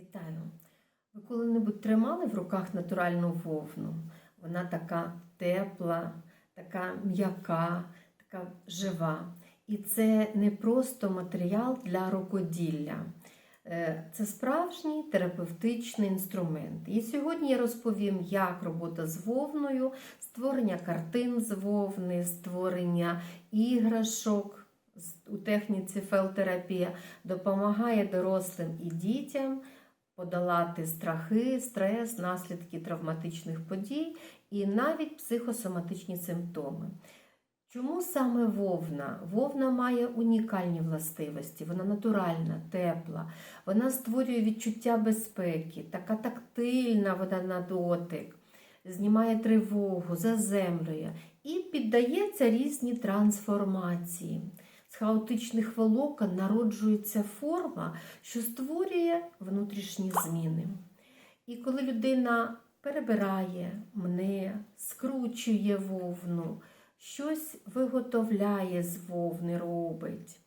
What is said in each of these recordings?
Вітаю! Ви коли-небудь тримали в руках натуральну вовну? Вона така тепла, така м'яка, така жива. І це не просто матеріал для рукоділля. Е, Це справжній терапевтичний інструмент. І сьогодні я розповім, як робота з вовною, створення картин з вовни, створення іграшок у техніці фелтерапія допомагає дорослим і дітям подолати страхи, стрес, наслідки травматичних подій і навіть психосоматичні симптоми. Чому саме вовна? Вовна має унікальні властивості, вона натуральна, тепла, вона створює відчуття безпеки, така тактильна вона на дотик, знімає тривогу, заземлює і піддається різні трансформації. З хаотичних волокон народжується форма, що створює внутрішні зміни. І коли людина перебирає, мне, скручує вовну, щось виготовляє з вовни, робить,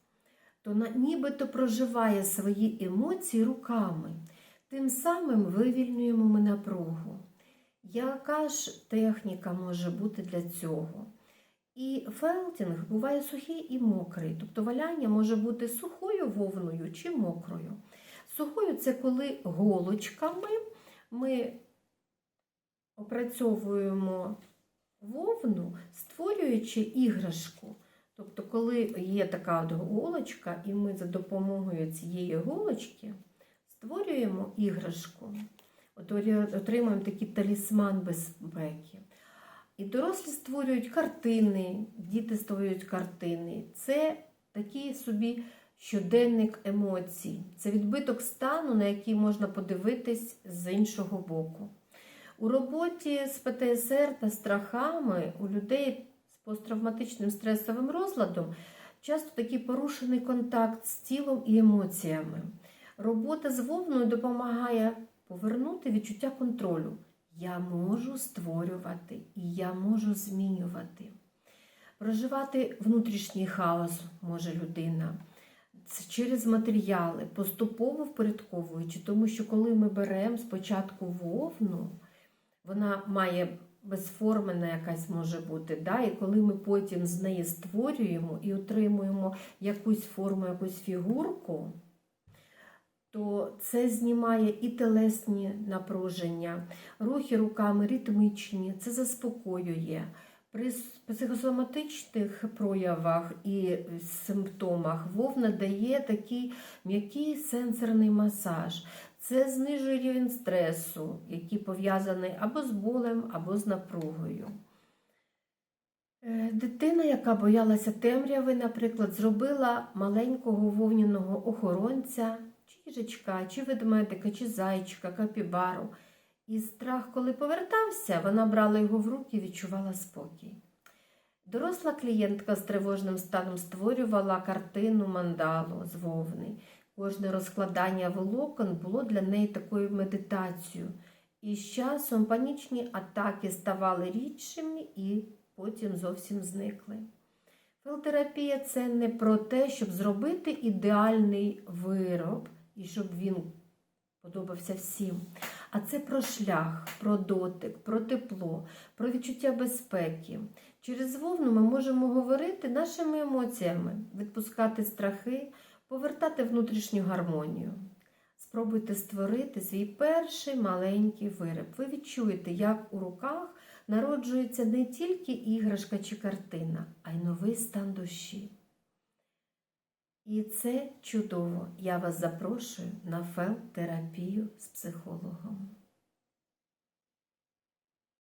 то нібито проживає свої емоції руками. Тим самим вивільнюємо ми напругу. Яка ж техніка може бути для цього? І фелтінг буває сухий і мокрий, тобто валяння може бути сухою вовною чи мокрою. Сухою це коли голочками ми опрацьовуємо вовну, створюючи орішку. Тобто, коли є така от голочка, і ми за допомогою цієї голочки створюємо іграшку, отримуємо такий талісман безпеки. І дорослі створюють картини, діти створюють картини. Це такий собі щоденник емоцій. Це відбиток стану, на який можна подивитись з іншого боку. У роботі з ПТСР та страхами у людей з посттравматичним стресовим розладом часто такий порушений контакт з тілом і емоціями. Робота з вовною допомагає повернути відчуття контролю. Я можу створювати і я можу змінювати. Проживати внутрішній хаос може людина через матеріали, поступово впорядковуючи, тому що коли ми беремо спочатку вовну, вона має безформена якась може бути. Да? І коли ми потім з неї створюємо і отримуємо якусь форму, якусь фігурку, то це знімає і телесні напруження, рухи руками ритмічні, це заспокоює. При психосоматичних проявах і симптомах вовна дає такий м'який сенсорний масаж. Це знижує рівень стресу, який пов'язаний або з болем, або з напругою. Е, Дитина, яка боялася темряви, наприклад, зробила маленького вовняного охоронця, їжачка, чи ведмедика, чи зайчика, капібару. І страх, коли повертався, вона брала його в руки і відчувала спокій. Доросла клієнтка з тривожним станом створювала картину мандалу з вовни. Кожне розкладання волокон було для неї такою медитацією. І з часом панічні атаки ставали рідшими і потім зовсім зникли. Фелтерапія це не про те, щоб зробити ідеальний вироб і щоб він подобався всім. А це про шлях, про дотик, про тепло, про відчуття безпеки. Через вовну ми можемо говорити нашими емоціями, відпускати страхи, повертати внутрішню гармонію. Спробуйте створити свій перший маленький виріб. Ви відчуєте, як у руках народжується не тільки іграшка чи картина, а й новий стан душі. І це чудово. Я вас запрошую на фел-терапію з психологом.